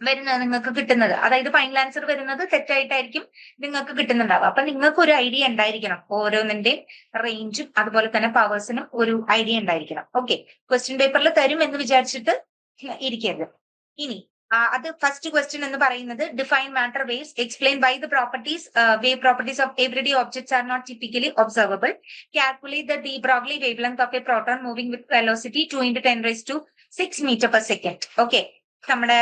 വരുന്നത് നിങ്ങൾക്ക് കിട്ടുന്നത്. അതായത് ഫൈനൽ ആൻസർ വരുന്നത് തെറ്റായിട്ടായിരിക്കും നിങ്ങൾക്ക് കിട്ടുന്നുണ്ടാവുക. അപ്പൊ നിങ്ങൾക്ക് ഒരു ഐഡിയ ഉണ്ടായിരിക്കണം. ഓരോന്നിന്റെയും റേഞ്ചും അതുപോലെ തന്നെ പവേഴ്സിനും ഒരു ഐഡിയ ഉണ്ടായിരിക്കണം. ഓക്കെ ക്വസ്റ്റ്യൻ പേപ്പറിൽ തരും എന്ന് വിചാരിച്ചിട്ട് ഇരിക്കരുത്. ഇനി അത് ഫസ്റ്റ് ക്വസ്റ്റ്യൻ എന്ന് പറയുന്നത് define matter waves explain by the properties wave properties of everyday objects are not typically observable calculate the de Broglie wavelength of a proton moving with velocity two into ten raise to six metre per second okay നമ്മുടെ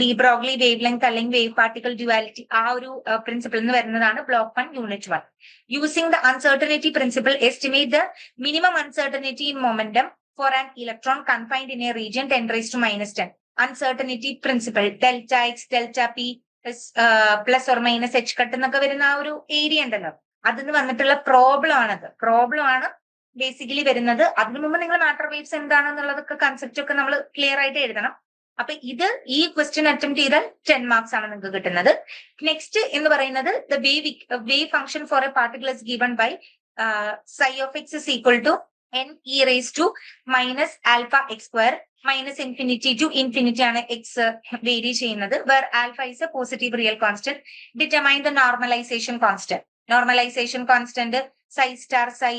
de Broglie wavelength അല്ലെങ്കിൽ wave particle duality ആ ഒരു principle എന്ന് വരുന്നതാണ് block one unit one using the uncertainty principle estimate the minimum uncertainty in momentum for an electron confined in a region ten raise to minus ten uncertainty principle delta X delta P plus or minus H cut എന്നൊക്കെ വരുന്ന ആ ഒരു area ഉണ്ടല്ലോ. അതിന് വന്നിട്ടുള്ള problem ആണത്. Problem ആണ് basically വരുന്നത്. അതിനു മുമ്പ് നിങ്ങൾ മാറ്റർ വേവ്സ് എന്താണെന്നുള്ളതൊക്കെ കൺസെപ്റ്റ് ഒക്കെ നമ്മൾ ക്ലിയർ ആയിട്ട് എഴുതണം. അപ്പൊ ഇത് ഈ ക്വസ്റ്റ്യൻ അറ്റംപ്റ്റ് ചെയ്താൽ ടെൻ മാർക്സ് ആണ് നിങ്ങൾക്ക് കിട്ടുന്നത്. നെക്സ്റ്റ് എന്ന് പറയുന്നത് the wave wave function for a particle is given by psi of X is equal to N E raise to minus alpha X square minus infinity to infinity ആണ് X vary ചെയ്യുന്നത്. Where alpha is a positive real constant determine the normalization constant normalization constant psi star psi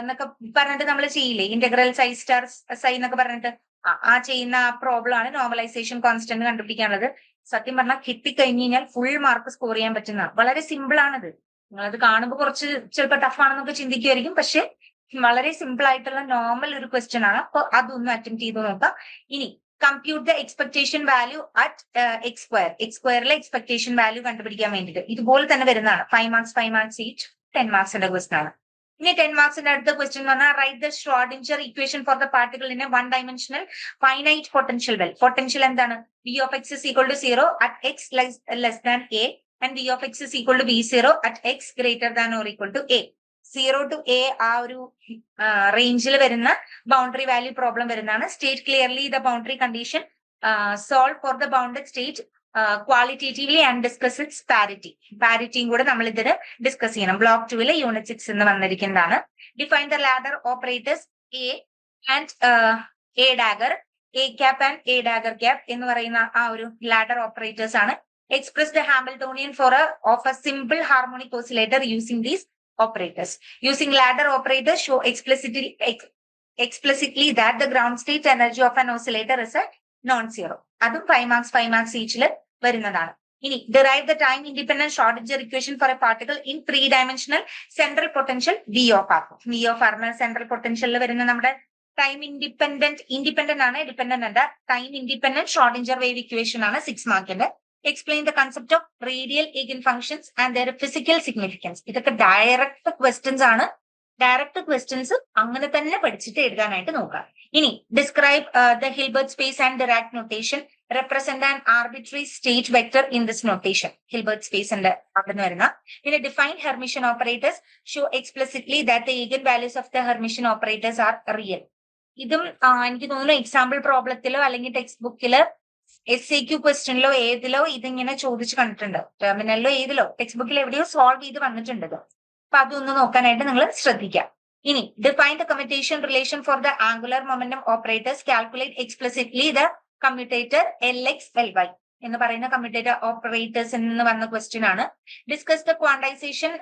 എന്നൊക്കെ പറഞ്ഞിട്ട് നമ്മൾ ചെയ്യില്ലേ? Integral സൈ star psi എന്നൊക്കെ പറഞ്ഞിട്ട്. ആ- ചെയ്യുന്ന ആ പ്രോബ്ലം ആണ് നോർമലൈസേഷൻ കോൺസ്റ്റന്റ് കണ്ടുപിടിക്കാനുള്ളത്. സത്യം പറഞ്ഞാൽ കിട്ടിക്കഴിഞ്ഞ് കഴിഞ്ഞാൽ ഫുൾ മാർക്ക് സ്കോർ ചെയ്യാൻ പറ്റുന്ന വളരെ സിമ്പിൾ ആണത്. നിങ്ങളത് കാണുമ്പോൾ കുറച്ച് ചിലപ്പോൾ ടഫ് ആണെന്നൊക്കെ ചിന്തിക്കുമായിരിക്കും പക്ഷെ വളരെ സിമ്പിൾ ആയിട്ടുള്ള നോർമൽ ഒരു ക്വസ്റ്റ്യൻ ആണ്. അപ്പൊ അതൊന്ന് അറ്റംപ്റ്റ് ചെയ്ത് നോക്കാം. ഇനി compute the expectation value at X square X സ്ക്വയറിലെ expectation value കണ്ടുപിടിക്കാൻ വേണ്ടിയിട്ട്. ഇതുപോലെ തന്നെ വരുന്നതാണ്. Five marks five marks each ten മാർക്സിന്റെ question ആണ്. ഇനി ടെൻ മാർക്സിന്റെ അടുത്ത ക്വസ്റ്റ്യൻ എന്ന് പറഞ്ഞാൽ write the Schrödinger equation for the particle in a one dimensional finite potential well potential എന്താണ് V of X is equal to zero at X less than A and V of X is equal to be zero at X greater than or equal to A zero to A ആ ഒരു റേഞ്ചിൽ വരുന്ന boundary value problem വരുന്നതാണ്. State clearly the boundary condition solve for the bounded state qualitatively and discuss its parity പാരിറ്റിയും കൂടെ നമ്മൾ ഇതിൽ discuss ചെയ്യണം block ടുവിലെ യൂണിറ്റ് സിക്സ് എന്ന് വന്നിരിക്കുന്നതാണ്. Define the ladder operators A and A dagger A cap and A dagger cap എന്ന് പറയുന്ന ആ ഒരു ലാഡർ ഓപ്പറേറ്റേഴ്സ് ആണ്. Express the Hamiltonian for of a simple harmonic oscillator using these operators. Using ladder operators show explicitly ex- explicitly that the ground state energy of an oscillator is a non-zero. അതും five marks five marks ഈച്ചിൽ വരുന്നതാണ്. ഇനി derive the time independent Schrödinger equation for a particle in three dimensional central potential V of R V of ആറിന് central പൊട്ടൻഷ്യലിൽ വരുന്ന നമ്മുടെ time independent independent ആണ് dependent അല്ല time independent Schrödinger wave equation ആണ് സിക്സ് മാർക്കിന്റെ explain the concept of radial eigen functions and their physical significance ഇതൊക്കെ direct questions ആണ്. ഡയറക്റ്റ് ക്വസ്റ്റ്യൻസ് അങ്ങനെ തന്നെ പഠിച്ചിട്ട് എഴുതാനായിട്ട് നോക്കാം ഇനി describe the Hilbert space and Dirac notation represent and arbitrary state vector in this notation Hilbert സ്പേസിന്റെ അവിടെ നിന്ന് വരുന്ന. പിന്നെ define Hermitian operators show explicitly that the eigen values of the Hermitian operators are real ഇതും എനിക്ക് തോന്നുന്നു example പ്രോബ്ലത്തിലോ അല്ലെങ്കിൽ ടെക്സ്റ്റ് ബുക്കിൽ എസ് എ ക്യു ക്വസ്റ്റ്യനിലോ ഏതിലോ ഇതിങ്ങനെ ചോദിച്ചു കണ്ടിട്ടുണ്ട്. ടെർമിനലിലോ ഏതിലോ ടെക്സ്റ്റ് ബുക്കിൽ എവിടെയോ സോൾവ് ചെയ്ത് വന്നിട്ടുണ്ട് അപ്പൊ അതൊന്ന് നോക്കാനായിട്ട് നിങ്ങൾ ശ്രദ്ധിക്കാം. ഇനി define the commutation relation for the angular momentum operators calculate explicitly the commutator L X L Y എന്ന് പറയുന്ന കമ്മ്യൂട്ടേറ്റർ ഓപ്പറേറ്റേഴ്സ് നിന്ന് വന്ന ക്വസ്റ്റ്യൻ ആണ്. Discuss the quantization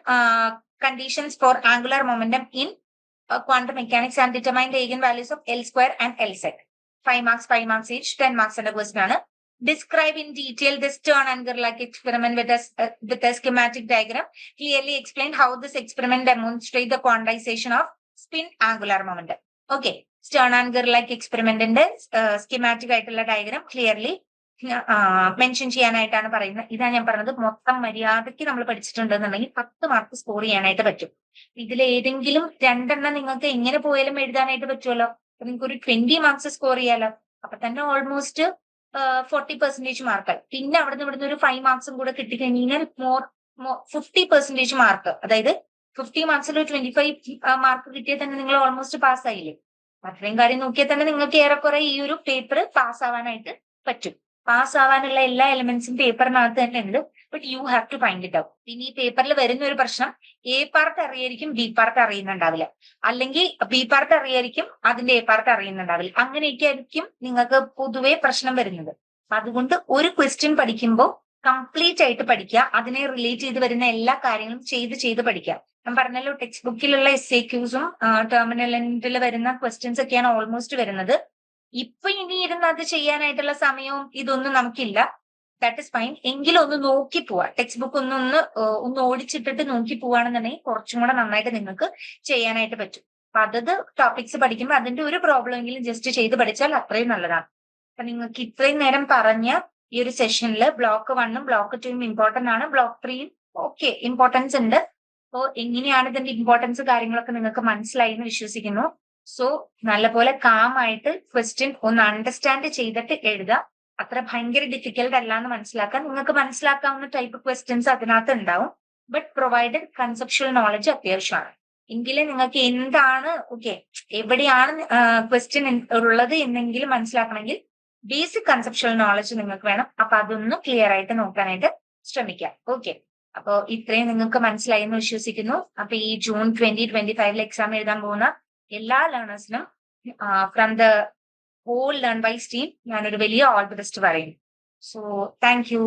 conditions for angular momentum in quantum mechanics and determine the eigen values of L square and L set five marks five marks each ten മാർക്സിന്റെ question ആണ്. Describe in detail the Stern and like experiment with a, uh, with a schematic diagram. Clearly explain how this experiment the of spin angular moment okay. Stern and like എക്സ്പെരിമെന്റിന്റെ schematic ആയിട്ടുള്ള diagram clearly mention ചെയ്യാനായിട്ടാണ് പറയുന്നത്. ഇതാ ഞാൻ പറഞ്ഞത് മൊത്തം മര്യാദയ്ക്ക് നമ്മൾ പഠിച്ചിട്ടുണ്ടെന്നുണ്ടെങ്കിൽ പത്ത് മാർക്ക് സ്കോർ ചെയ്യാനായിട്ട് പറ്റും. ഇതിൽ ഏതെങ്കിലും രണ്ടെണ്ണം നിങ്ങൾക്ക് എങ്ങനെ പോയാലും എഴുതാനായിട്ട് പറ്റുമല്ലോ നിങ്ങൾക്ക് ഒരു ട്വന്റി മാർക്സ് സ്കോർ ചെയ്യാലോ? അപ്പൊ തന്നെ ഓൾമോസ്റ്റ് ഫോർട്ടി പെർസെന്റേജ് മാർക്ക് പിന്നെ അവിടുന്ന് ഇവിടുന്ന് ഒരു ഫൈവ് മാർക്സും കൂടെ കിട്ടിക്കഴിഞ്ഞാൽ മോർ ഫിഫ്റ്റി പെർസെന്റേജ് മാർക്ക് അതായത് ഫിഫ്റ്റി മാർക്സിൽ ട്വന്റി ഫൈവ് മാർക്ക് കിട്ടിയാൽ തന്നെ നിങ്ങൾ ഓൾമോസ്റ്റ് പാസ് ആയില്ലേ? അത്രയും കാര്യം നോക്കിയാൽ തന്നെ നിങ്ങൾക്ക് ഏറെക്കുറെ ഈ ഒരു പേപ്പർ പാസ് ആവാനായിട്ട് പറ്റും. പാസ് ആവാനുള്ള എല്ലാ എലിമെന്റ്സും പേപ്പറിനകത്ത് തന്നെ ഉണ്ട്. But you have to find it out പിന്നെ ഈ പേപ്പറിൽ വരുന്ന ഒരു പ്രശ്നം എ പാർട്ട് അറിയായിരിക്കും ബി പാർട്ട് അറിയുന്നുണ്ടാവില്ല. അല്ലെങ്കിൽ ബി പാർട്ട് അറിയായിരിക്കും അതിന്റെ എ പാർട്ട് അറിയുന്നുണ്ടാവില്ല. അങ്ങനെയൊക്കെ ആയിരിക്കും നിങ്ങൾക്ക് പൊതുവെ പ്രശ്നം വരുന്നത്. അതുകൊണ്ട് ഒരു ക്വസ്റ്റ്യൻ പഠിക്കുമ്പോൾ കംപ്ലീറ്റ് ആയിട്ട് പഠിക്കുക. അതിനെ റിലേറ്റ് ചെയ്ത് വരുന്ന എല്ലാ കാര്യങ്ങളും ചെയ്ത് ചെയ്ത് പഠിക്കുക. ഞാൻ പറഞ്ഞല്ലോ ടെക്സ്റ്റ് ബുക്കിലുള്ള എസ് എ ക്യൂസും ടെർമിനലിൽ വരുന്ന ക്വസ്റ്റ്യൻസ് ഒക്കെയാണ് ഓൾമോസ്റ്റ് വരുന്നത്. ഇപ്പൊ ഇനി ഇരുന്ന് അത് ചെയ്യാനായിട്ടുള്ള സമയവും ഇതൊന്നും നമുക്കില്ല. ദാറ്റ് ഇസ് ഫൈൻ എങ്കിലും ഒന്ന് നോക്കി പോവാ. ടെക്സ്റ്റ് ബുക്ക് ഒന്ന് ഒന്ന് ഒന്ന് ഓടിച്ചിട്ടിട്ട് നോക്കി പോവാണെന്നുണ്ടെങ്കിൽ കുറച്ചും കൂടെ നന്നായിട്ട് നിങ്ങൾക്ക് ചെയ്യാനായിട്ട് പറ്റും. അപ്പൊ അതത് ടോപ്പിക്സ് പഠിക്കുമ്പോൾ അതിന്റെ ഒരു പ്രോബ്ലം എങ്കിലും ജസ്റ്റ് ചെയ്ത് പഠിച്ചാൽ അത്രയും നല്ലതാണ്. അപ്പൊ നിങ്ങൾക്ക് ഇത്രയും നേരം പറഞ്ഞ ഈ ഒരു സെഷനിൽ ബ്ലോക്ക് വണ്ണും ബ്ലോക്ക് ടുവും ഇമ്പോർട്ടന്റ് ആണ്. ബ്ലോക്ക് ത്രീയും ഓക്കെ ഇമ്പോർട്ടൻസ് ഉണ്ട്. അപ്പോൾ എങ്ങനെയാണ് ഇതിന്റെ ഇമ്പോർട്ടൻസ് കാര്യങ്ങളൊക്കെ നിങ്ങൾക്ക് മനസ്സിലായി എന്ന് വിശ്വസിക്കുന്നു. സോ നല്ലപോലെ കാം ആയിട്ട് ക്വസ്റ്റ്യൻ ഒന്ന് അണ്ടർസ്റ്റാൻഡ് ചെയ്തിട്ട് എഴുതുക. അത്ര ഭയങ്കര ഡിഫിക്കൽട്ട് അല്ല എന്ന് മനസ്സിലാക്കാൻ നിങ്ങൾക്ക് മനസ്സിലാക്കാവുന്ന ടൈപ്പ് ക്വസ്റ്റ്യൻസ് അതിനകത്ത് ഉണ്ടാവും. ബട്ട് പ്രൊവൈഡഡ് കൺസെപ്ഷ്യൽ നോളജ് അത്യാവശ്യമാണ്. എങ്കിലേ നിങ്ങൾക്ക് എന്താണ് ഓക്കെ എവിടെയാണ് ക്വസ്റ്റ്യൻ ഉള്ളത് എന്നെങ്കിലും മനസ്സിലാക്കണമെങ്കിൽ ബേസിക് കൺസെപ്ഷ്യൽ നോളജ് നിങ്ങൾക്ക് വേണം. അപ്പൊ അതൊന്ന് ക്ലിയർ ആയിട്ട് നോക്കാനായിട്ട് ശ്രമിക്കാം. ഓക്കെ അപ്പോ ഇത്രയും നിങ്ങൾക്ക് മനസ്സിലായി എന്ന് വിശ്വസിക്കുന്നു. അപ്പൊ ഈ ജൂൺ ട്വന്റി ട്വന്റി ഫൈവിൽ എക്സാം എഴുതാൻ പോകുന്ന എല്ലാ ലേണേഴ്സിനും from the whole learn by team ഞാനൊരു വലിയ ഓൾ ദി ബെസ്റ്റ് പറയും. So thank you